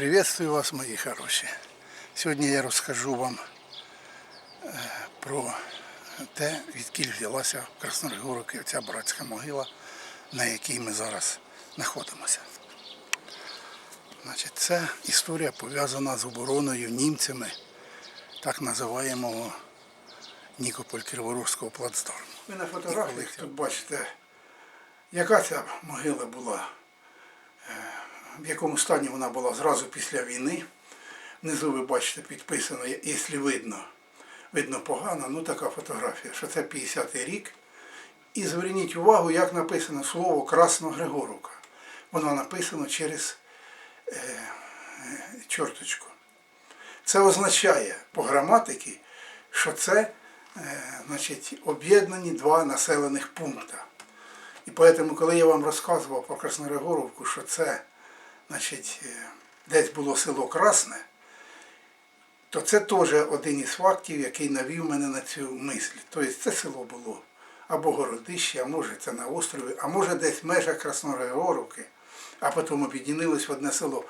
Приветствую вас, мої хороші. Сьогодні я розкажу вам е, про те, відкіль взялася в Красногорівці ця братська могила, на якій ми зараз знаходимося. Значить, це історія пов'язана з обороною німцями так називаємого Нікополь Криворожського плацдарму. Ви на фотографіях тут бачите, яка ця могила була в якому стані вона була зразу після війни. Внизу ви бачите підписано, якщо видно, видно погано, ну така фотографія, що це 50-й рік. І зверніть увагу, як написано слово Красногригоровка. Воно написано через е, е, чорточку. Це означає по граматиці, що це е, значить, об'єднані два населених пункти. І тому, коли я вам розказував про Красногригоровку, що це значить, е, десь було село Красне, то це теж один із фактів, який навів мене на цю мисль. Тобто це село було або Городище, а може це на острові, а може десь в межах Красногоровки, а потім об'єднилось в одне село.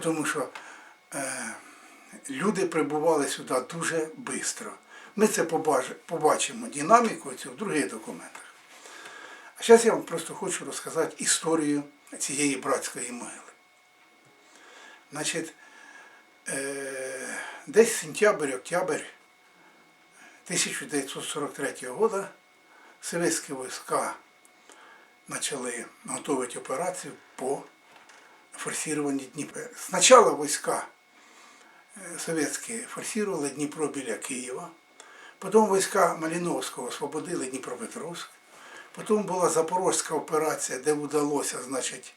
Тому що е, люди прибували сюди дуже швидко. Ми це побачимо динаміку цю в других документах. А зараз я вам просто хочу розказати історію цієї братської могили. Значить, е, десь сентябрь-октябрь 1943 года советські війська почали готувати операцію по форсируванню Дніпра. Спочатку війська е, совєтські форсували Дніпро біля Києва, потім війська Маліновського освободили Дніпропетровськ, потім була Запорозька операція, де вдалося, значить,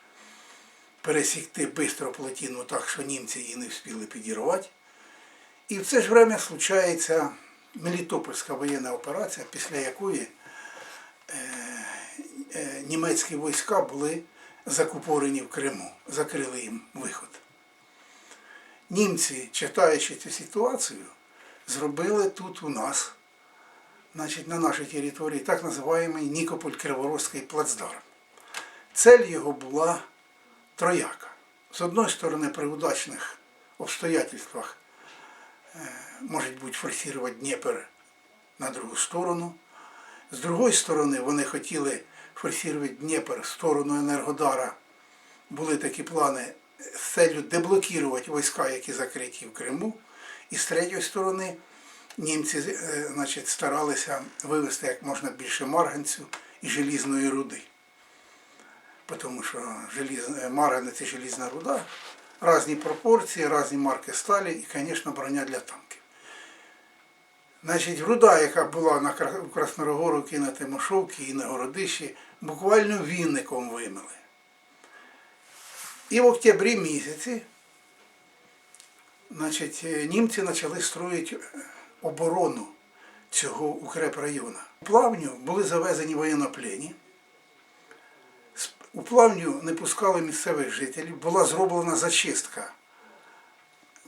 пересікти бистро плотину так, що німці її не встигли підірвати. І в це ж время случається Мелітопольська воєнна операція, після якої е, е, німецькі війська були закупорені в Криму, закрили їм виход. Німці, читаючи цю ситуацію, зробили тут у нас, значить, на нашій території, так називаємий Нікополь Криворозький плацдарм. Цель його була трояка. З одної сторони, при удачних обстоятельствах е, може бути форсувати Дніпр на другу сторону. З другої сторони, вони хотіли форсувати Дніпр в сторону Енергодара. Були такі плани з целью деблокувати війська, які закриті в Криму. І з третьої сторони німці е, значить, старалися вивезти як можна більше марганцю і желізної руди тому що желіз... марганець це желізна руда, різні пропорції, різні марки сталі і, звісно, броня для танків. Значить, руда, яка була на Краснорогоровці, на Тимошовці і на Городищі, буквально вінником вимили. І в октябрі місяці значить, німці почали строїти оборону цього укрепрайону. У плавню були завезені воєнноплені. У плавню не пускали місцевих жителів, була зроблена зачистка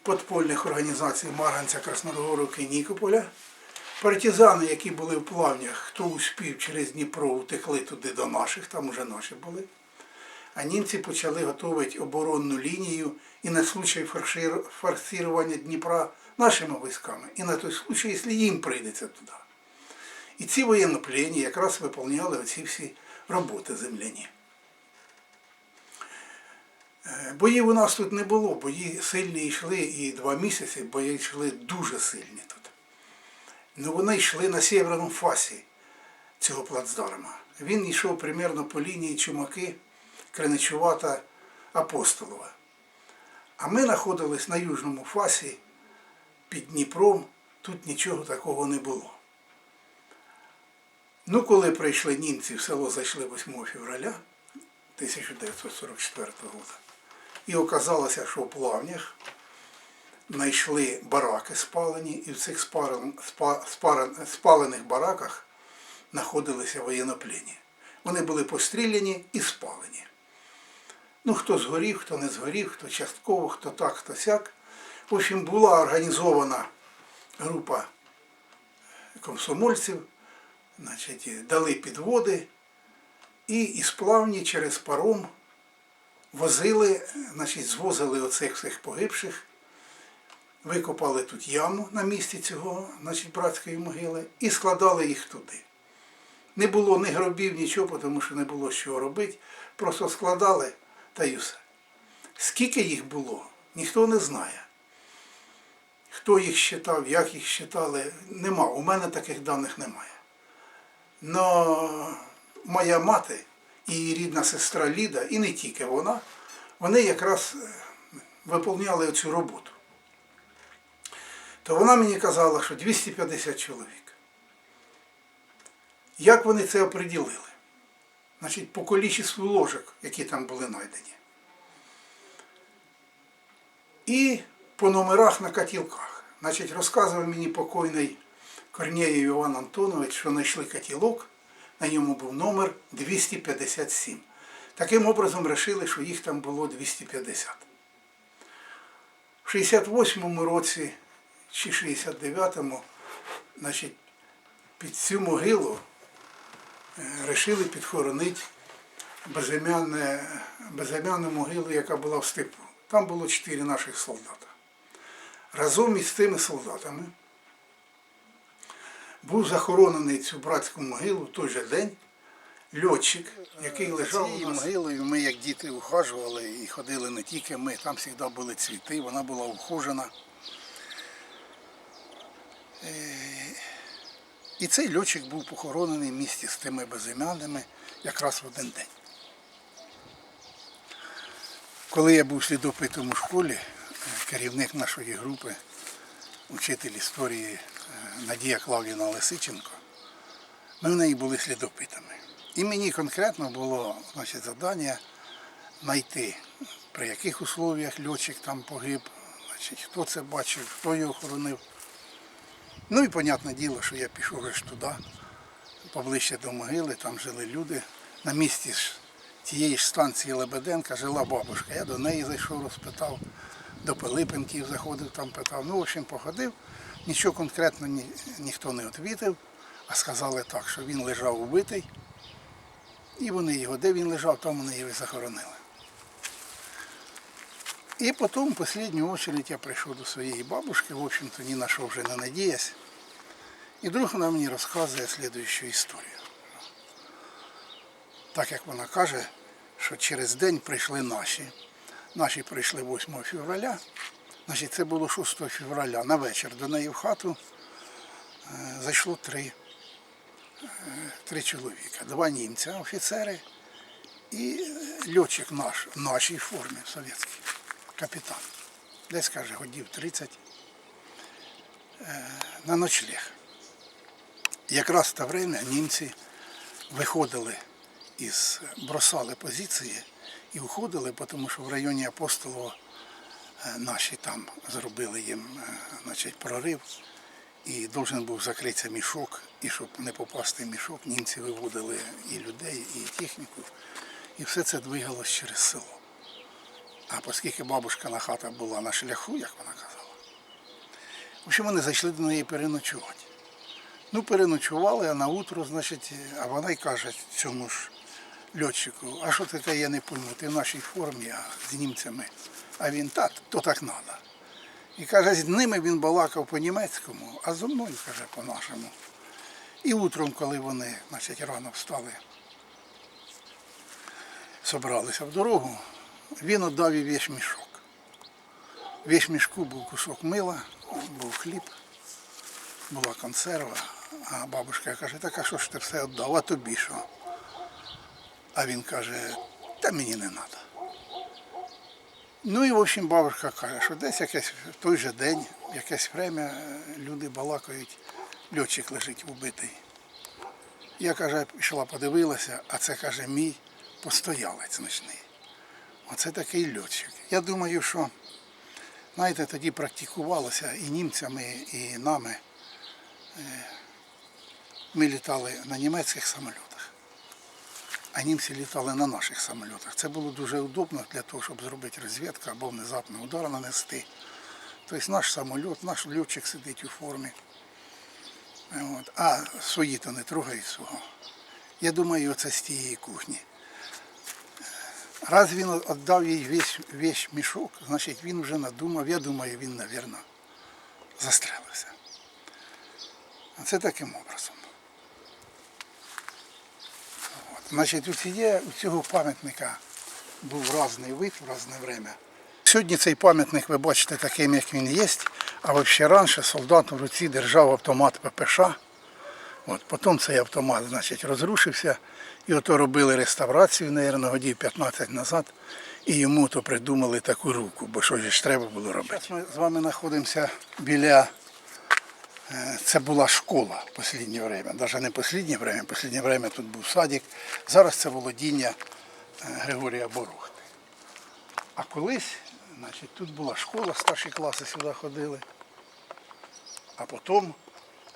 подпольних організацій Марганця, Красногоровки і Нікополя. Партизани, які були в плавнях, хто успів через Дніпро, утекли туди до наших, там уже наші були. А німці почали готувати оборонну лінію і на случай форсування Дніпра нашими військами, і на той случай, якщо їм прийдеться туди. І ці воєнноплені якраз виповняли оці всі роботи земляні. Е, боїв у нас тут не було, бої сильні йшли і два місяці бої йшли дуже сильні тут. Ну вони йшли на сєвєрному фасі цього плацдарма. Він йшов примерно по лінії Чумаки, Криничувата, Апостолова. А ми знаходились на южному фасі під Дніпром, тут нічого такого не було. Ну, коли прийшли німці в село, зайшли 8 февраля 1944 року. І оказалося, що в плавнях знайшли бараки спалені, і в цих спарен, спа, спарен, спалених бараках знаходилися воєнноплені. Вони були постріляні і спалені. Ну, хто згорів, хто не згорів, хто частково, хто так, хто сяк. В общем, була організована група комсомольців, значить, дали підводи і із плавні через паром возили, значить, звозили оцих всіх погибших, викопали тут яму на місці цього, значить, братської могили і складали їх туди. Не було ні гробів, нічого, тому що не було що робити. Просто складали та й усе. Скільки їх було, ніхто не знає. Хто їх считав, як їх считали, нема. У мене таких даних немає. Но моя мати її рідна сестра Ліда, і не тільки вона, вони якраз е, виповняли цю роботу. То вона мені казала, що 250 чоловік. Як вони це оприділили? Значить, по количеству ложок, які там були знайдені. І по номерах на котілках. Значить, розказував мені покойний Корнєєв Іван Антонович, що знайшли котілок, на ньому був номер 257. Таким образом вирішили, що їх там було 250. В 68-му році чи 69-му, значить, під цю могилу вирішили підхоронити безім'яне, безім'яну могилу, яка була в степу. Там було чотири наших солдата. Разом із тими солдатами був захоронений цю братську могилу в той же день льотчик, який лежав. Цією могилою ми, як діти, ухажували і ходили не тільки ми, там завжди були цвіти, вона була ухожена. Е, І цей льотчик був похоронений в місті з тими безім'яними якраз в один день. Коли я був слідопитом у школі, е, керівник нашої групи, учитель історії е, Надія Клавдіна Лисиченко, ми в неї були слідопитами. І мені конкретно було значить, завдання знайти, при яких условіях льотчик там погиб, значить, хто це бачив, хто його хоронив. Ну і, понятне діло, що я пішов аж туди, поближче до могили, там жили люди. На місці ж тієї ж станції Лебеденка жила бабушка. Я до неї зайшов, розпитав, до Пилипенків заходив, там питав. Ну, в общем, походив. Нічого конкретно ні, ніхто не відповів, а сказали так, що він лежав убитий. І вони його, де він лежав, там вони його захоронили. І потім, в останню очередь, я прийшов до своєї бабушки, в общем-то, ні на що вже не надіясь. І вдруг вона мені розказує слідуючу історію. Так як вона каже, що через день прийшли наші. Наші прийшли 8 февраля, значить це було 6 февраля. На вечір до неї в хату е, зайшло три, е, три чоловіка. Два німця, офіцери і е, льотчик наш в нашій формі совєтській, капітан. Десь каже, годів 30 е, на ночліг. Якраз в те время німці виходили із бросали позиції і уходили, тому що в районі Апостолова наші там зробили їм е, значить, прорив. І должен був закритися мішок, і щоб не попасти в мішок, німці виводили і людей, і техніку. І все це двигалось через село. А оскільки бабушкина хата була на шляху, як вона казала, в общем, вони зайшли до неї переночувати. Ну, переночували, а на утро, значить, а вона й каже цьому ж льотчику, а що таке, я не пойму, ти в нашій формі, а з німцями. А він так, то так треба. І каже, з ними він балакав по-німецькому, а зо мною, каже, по-нашому. І утром, коли вони, значить, рано встали, собралися в дорогу, він віддав їй весь мішок. Весь мішку був кусок мила, був хліб, була консерва. А бабушка каже, так а що ж ти все віддав, а тобі що? А він каже, та мені не треба. Ну і в общем бабушка каже, що десь якесь в той же день, якесь время е, люди балакають, льотчик лежить убитий. Я каже, пішла, подивилася, а це каже мій постоялець ночний. Оце такий льотчик. Я думаю, що знаєте, тоді практикувалося і німцями, і нами. Е, Ми літали на німецьких самольотах, а німці літали на наших самольотах. Це було дуже удобно для того, щоб зробити розвідку або внезапний удар нанести. Тобто наш самоліт, наш льотчик сидить у формі. От. А свої то не трогають свого. Я думаю, оце з тієї кухні. Раз він віддав їй весь, весь мішок, значить він вже надумав, я думаю, він, мабуть, застрелився. А це таким образом. От. Значить, тут є у цього пам'ятника був різний вид в різне время. Сьогодні цей пам'ятник ви бачите таким, як він є, а взагалі раніше солдат в руці держав автомат ППШ. От, потім цей автомат значить, розрушився, і ото робили реставрацію, мабуть, годів 15 назад, і йому то придумали таку руку, бо що ж треба було робити. Зараз ми з вами знаходимося біля, це була школа в останнє время, навіть не в останнє время, в останнє время тут був садик, зараз це володіння е, Григорія Борухти. А колись, значить, тут була школа, старші класи сюди ходили, а потім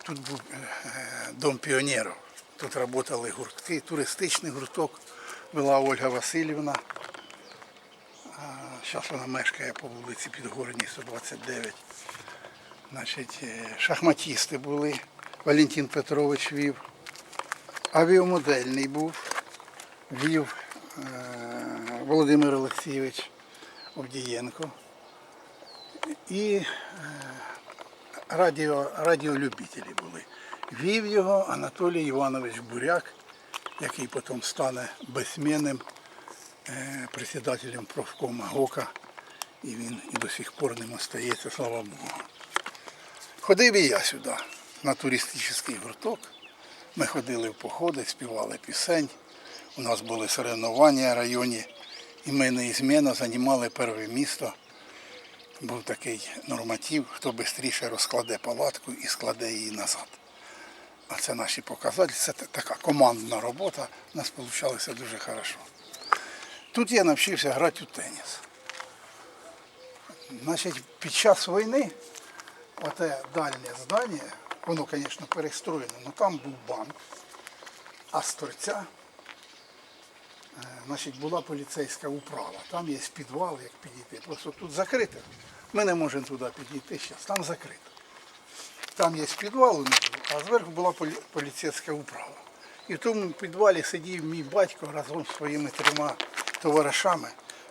Тут був е, е, дом піонерів. Тут працювали гуртки, туристичний гурток вела Ольга Васильівна. Зараз вона мешкає по вулиці Підгорній, 129. Значить, е, шахматісти були, Валентин Петрович вів. Авіамодельний був, вів е, Володимир Олексійович Овдієнко. І радіо, радіолюбителі були. Вів його Анатолій Іванович Буряк, який потім стане безсмінним е, председателем профкома ГОКа. І він і до сих пор ним остається, слава Богу. Ходив і я сюди, на туристичний гурток. Ми ходили в походи, співали пісень. У нас були соревнування в районі, і ми неізмінно займали перше місто був такий норматив, хто швидше розкладе палатку і складе її назад. А це наші показателі, це така командна робота, у нас вийшло дуже хорошо. Тут я навчився грати у теніс. Значить, під час війни оте дальнє здання, воно, звісно, перестроєно, але там був банк, а з торця е, значить, була поліцейська управа. Там є підвал, як підійти. Просто тут закрито. Ми не можемо туди підійти зараз, там закрито. Там є підвал а зверху була полі- поліцейська управа. І в тому підвалі сидів мій батько разом з своїми трьома товаришами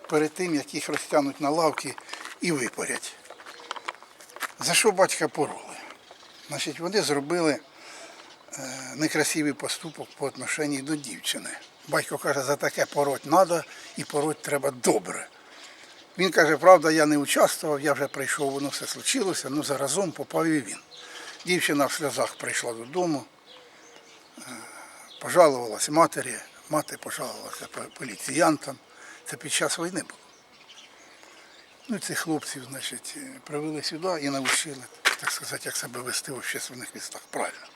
перед тим, як їх розтягнуть на лавки і випарять. За що батька пороли? Значить, вони зробили е, некрасивий поступок по отношенню до дівчини. Батько каже, за таке пороть треба і пороть треба добре. Він каже, правда, я не участвував, я вже прийшов, воно все случилося, ну заразом попав і він. Дівчина в сльозах прийшла додому, е, пожалувалася матері, мати пожалувалася поліціянтам. Це під час війни було. Ну, цих хлопців, значить, е, привели сюди і навчили, так сказати, як себе вести в общественних містах. Правильно.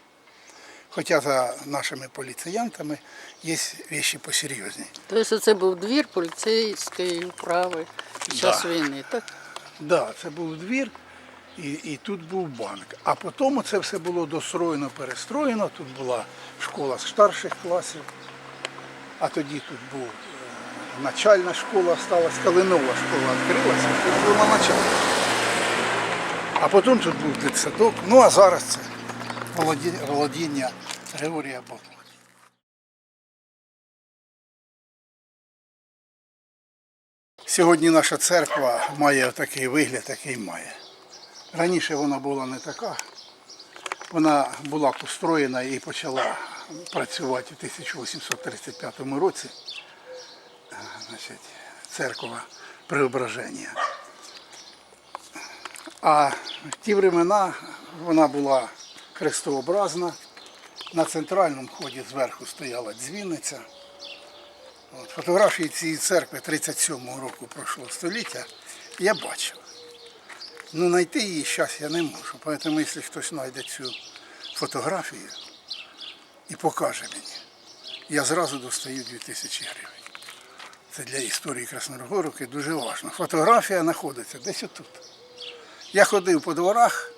Хоча за нашими поліціянтами є речі посерйозні. Тобто це був двір поліцейської управи під час Да. війни, так? Да, це був двір і, і тут був банк. А потім це все було достроєно, перестроєно. Тут була школа з старших класів, а тоді тут був начальна школа сталася, коли нова школа відкрилася, тут була начальна. А потім тут був дитсадок. Ну а зараз це володіння Григорія Богла. Сьогодні наша церква має такий вигляд, який має. Раніше вона була не така. Вона була построєна і почала працювати у 1835 році. Значить, церква Преображення. А в ті времена вона була хрестообразна. На центральному вході зверху стояла дзвіниця. От, фотографії цієї церкви 37-го року прошлого століття я бачив. Ну, знайти її зараз я не можу. Тому, якщо хтось знайде цю фотографію і покаже мені, я зразу достаю 2000 гривень. Це для історії Красногорівки дуже важливо. Фотографія знаходиться десь отут. Я ходив по дворах,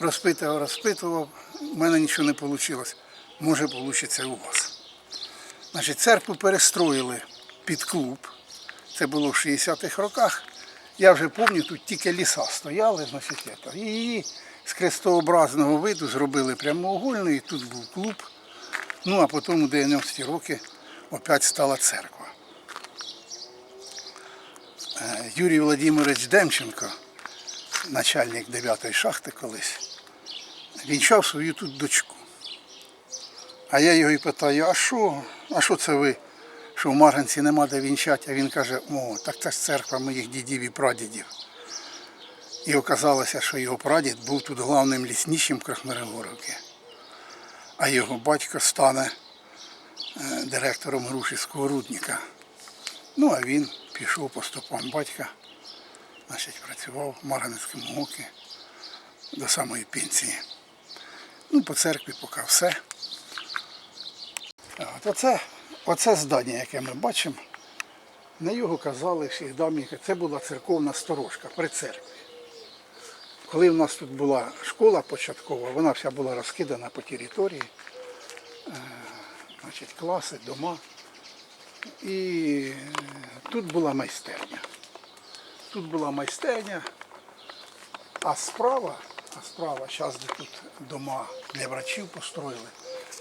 розпитував, розпитував, у мене нічого не вийшло. Може, вийде у вас. Значить, церкву перестроїли під клуб. Це було в 60-х роках. Я вже пам'ятаю, тут тільки ліса стояли, значить, і її з крестообразного виду зробили прямоугольною, і тут був клуб. Ну, а потім у 90-ті роки опять стала церква. Е, Юрій Володимирович Демченко, начальник 9-ї шахти колись, вінчав свою тут дочку. А я його і питаю, а що? А що це ви? Що в Марганці нема де вінчати? А він каже, о, так це ж церква моїх дідів і прадідів. І оказалося, що його прадід був тут главним лісничим Красмирогоровки. А його батько стане е, директором Грушівського рудника. Ну, а він пішов по стопам батька, значить, працював в Марганецькому окі до самої пенсії. Ну, по церкві поки все. От оце, оце здання, яке ми бачимо, на його казали завжди, це була церковна сторожка при церкві. Коли в нас тут була школа початкова, вона вся була розкидана по території, е, значить, класи, дома. І е, тут була майстерня. Тут була майстерня, а справа, а справа, зараз де тут дома для врачів построїли,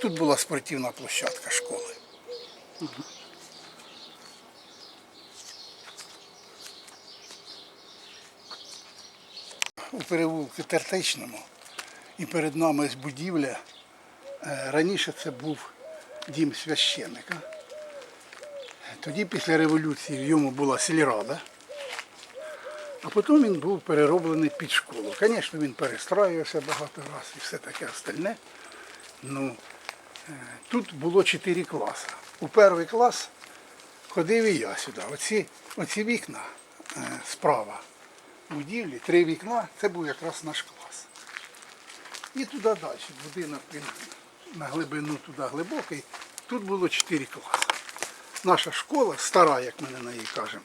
тут була спортивна площадка школи. У переулку Тертичному і перед нами будівля. Е, Раніше це був дім священника. Тоді після революції в йому була сільрада, а потім він був перероблений під школу. Звісно, він перестраювався багато разів і все таке остальне. Ну, е, тут було чотири класи. У перший клас ходив і я сюди. Оці, оці вікна е, справа будівлі, три вікна, це був якраз наш клас. І туди далі, будинок на глибину туди глибокий. Тут було чотири класи. Наша школа, стара, як ми на неї кажемо,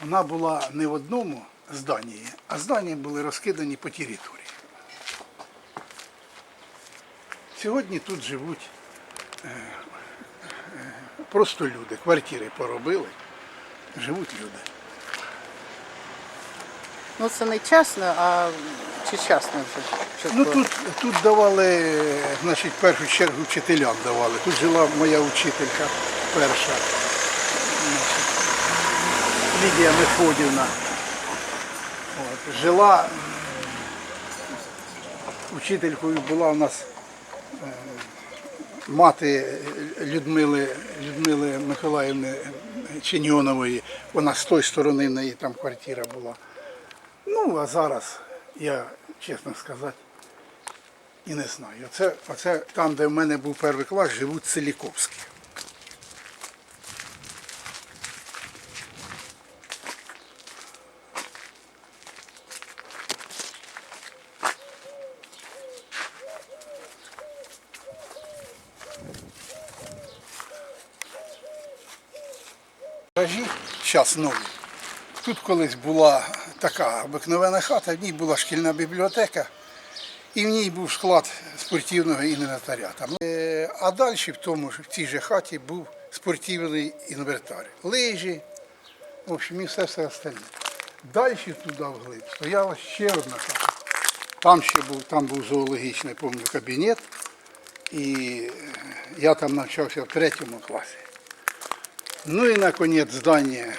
вона була не в одному зданні, а здання були розкидані по території. Сьогодні тут живуть е, е, просто люди, квартири поробили, живуть люди. Ну це не частно, а чи частно вже? Ну тут, тут давали, значить, в першу чергу вчителям давали. Тут жила моя учителька перша, Лідія Мефодівна. От, жила учителькою була у нас е, мати Людмили, Людмили Миколаївни Чиньонової. Вона з тої сторони в неї там квартира була. Ну, а зараз, я чесно сказати, і не знаю. Оце, оце там, де в мене був перший клас, живуть Селіковські. Зараз нові. Тут колись була така обикновена хата, в ній була шкільна бібліотека, і в ній був склад спортивного інвентаря. Е, А далі в, тому ж, в цій же хаті був спортивний інвентар. Лижі, в общем, і все все остальне. Далі туди вглиб стояла ще одна хата. Там ще був, там був зоологічний помню, кабінет, і е, я там навчався в третьому класі. Ну і наконець здання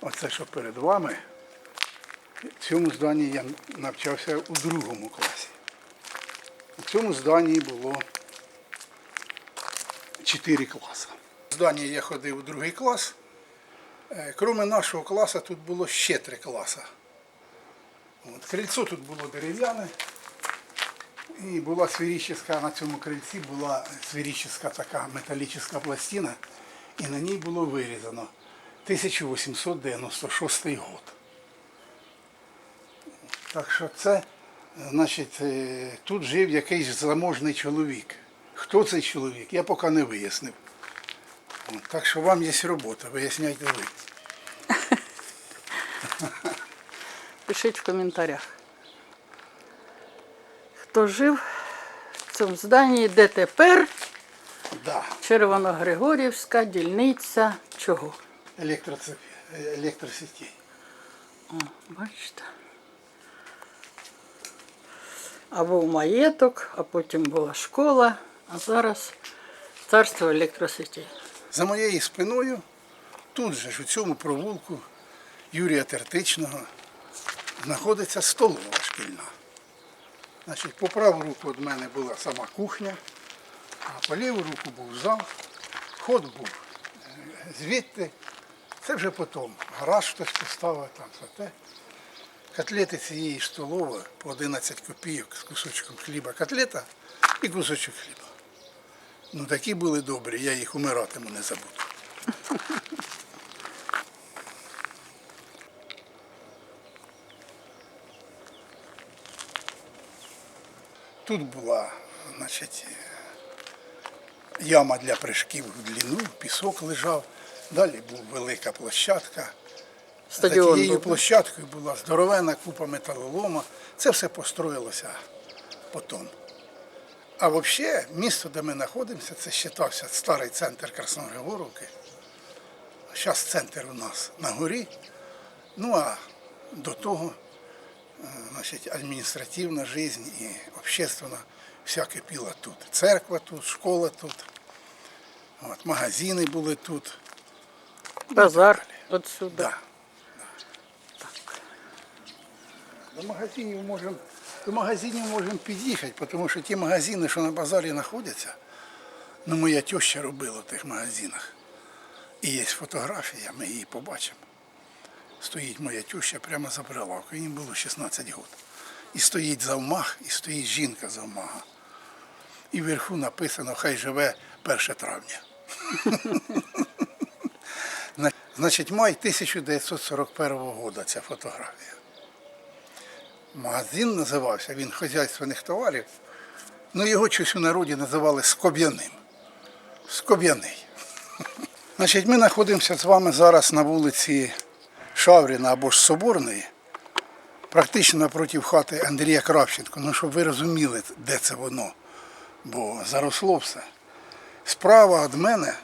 Оце, що перед вами, в цьому зданні я навчався у другому класі. У цьому зданні було чотири класи. В зданні я ходив у другий клас. Е, Крім нашого класу, тут було ще три класи. От, крильцо тут було дерев'яне. І була сферическа, на цьому крильці була сферическа така металічна пластина, і на ній було вирізано 1896 год. Так що це, значить, е, тут жив якийсь заможний чоловік. Хто цей чоловік, я поки не вияснив. Так що вам є робота, виясняйте ви. Пишіть в коментарях. Хто жив в цьому зданні, де тепер Да, Червоногригорівська дільниця чого? електроцеп... О, бачите. А був маєток, а потім була школа, а зараз царство електросетей. За моєю спиною, тут же ж у цьому провулку, Юрія Тертичного знаходиться столова шкільна. Значить, по праву руку від мене була сама кухня, а по ліву руку був зал, ход був е, звідти. Це вже потім. Гараж хтось поставив, там все те. Котлети цієї ж столової по 11 копійок з кусочком хліба. Котлета і кусочок хліба. Ну такі були добрі, я їх умиратиму не забуду. Тут була, значить, яма для прыжків в длину, пісок лежав. Далі була велика площадка. За Стадіон тією був. площадкою була здоровена купа металолома. Це все построїлося потім. А взагалі, місто, де ми знаходимося, це вважався старий центр Красногригоровки. Зараз центр у нас на горі. Ну а до того е, значить, адміністративна життя і общественна вся кипіла тут. Церква тут, школа тут, от, магазини були тут. Базар отсюда. Да. До магазинів можемо до магазинів можемо під'їхати, тому що ті магазини, що на базарі знаходяться, ну моя теща робила в тих магазинах. І є фотографія, ми її побачимо. Стоїть моя теща прямо за прилавкою, їм було 16 років. І стоїть завмах, і стоїть жінка завмага. І вверху написано Хай живе 1 травня. Значить, май 1941 року ця фотографія. Магазин називався, він хазяйственних товарів. Ну його щось у народі називали Скоб'яним. Скоб'яний. Значить, ми знаходимося з вами зараз на вулиці Шавріна або ж Соборної, практично напроти хати Андрія Кравченко. Ну, щоб ви розуміли, де це воно, бо заросло все. Справа від мене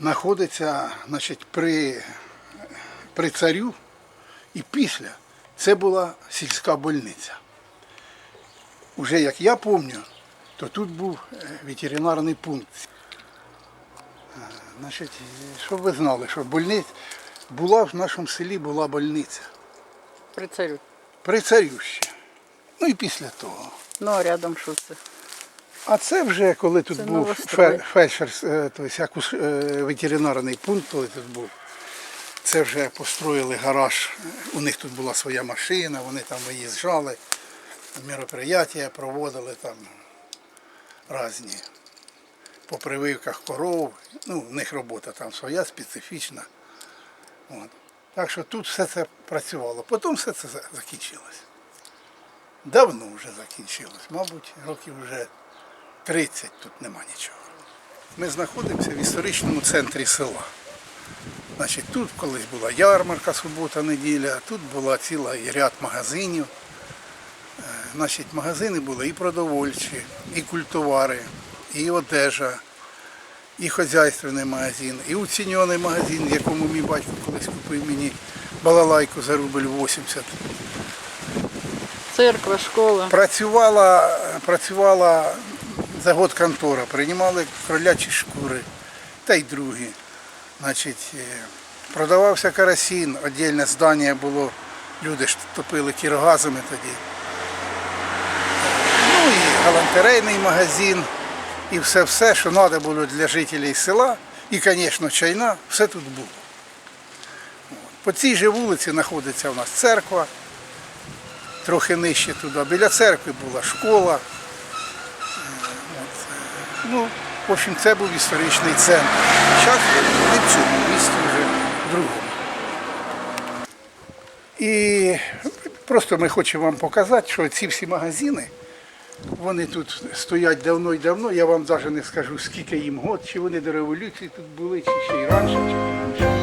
знаходиться значить, при, при царю і після це була сільська больниця. Уже як я пам'ятаю, то тут був е, ветеринарний пункт. Е, Значить, щоб ви знали, що больниця була в нашому селі була больниця. При царю. При царю ще. Ну і після того. Ну, а рядом що це? А це вже коли тут Це був новострой. фельдшер, тобто ветеринарний пункт, коли тут був. Це вже построїли гараж. У них тут була своя машина, вони там виїжджали, мероприятия проводили там різні. По прививках коров. Ну, в них робота там своя, специфічна. От. Так що тут все це працювало. Потім все це закінчилось. Давно вже закінчилось. Мабуть, років вже 30 тут нема нічого. Ми знаходимося в історичному центрі села. Значить, тут колись була ярмарка, субота, неділя, тут була ціла і ряд магазинів. Е, Значить, магазини були і продовольчі, і культовари, і одежа, і хазяйственний магазин, і уціньоний магазин, в якому мій батько колись купив мені балалайку за рубль 80. Церква, школа. Працювала, працювала за год контора, приймали кролячі шкури та й другі. Значить, е, продавався керосин, віддільне здання було, люди ж топили кіргазами тоді. Ну і галантерейний магазин, і все-все, що треба було для жителів села, і, звісно, чайна, все тут було. По цій же вулиці знаходиться у нас церква трохи нижче туди. Біля церкви була школа. Ну, в общем, це був історичний центр. Зараз ми в цьому місті вже другому. І просто ми хочемо вам показати, що ці всі магазини, вони тут стоять давно і давно. Я вам навіть не скажу, скільки їм год, чи вони до революції тут були, чи ще й раніше, чи раніше.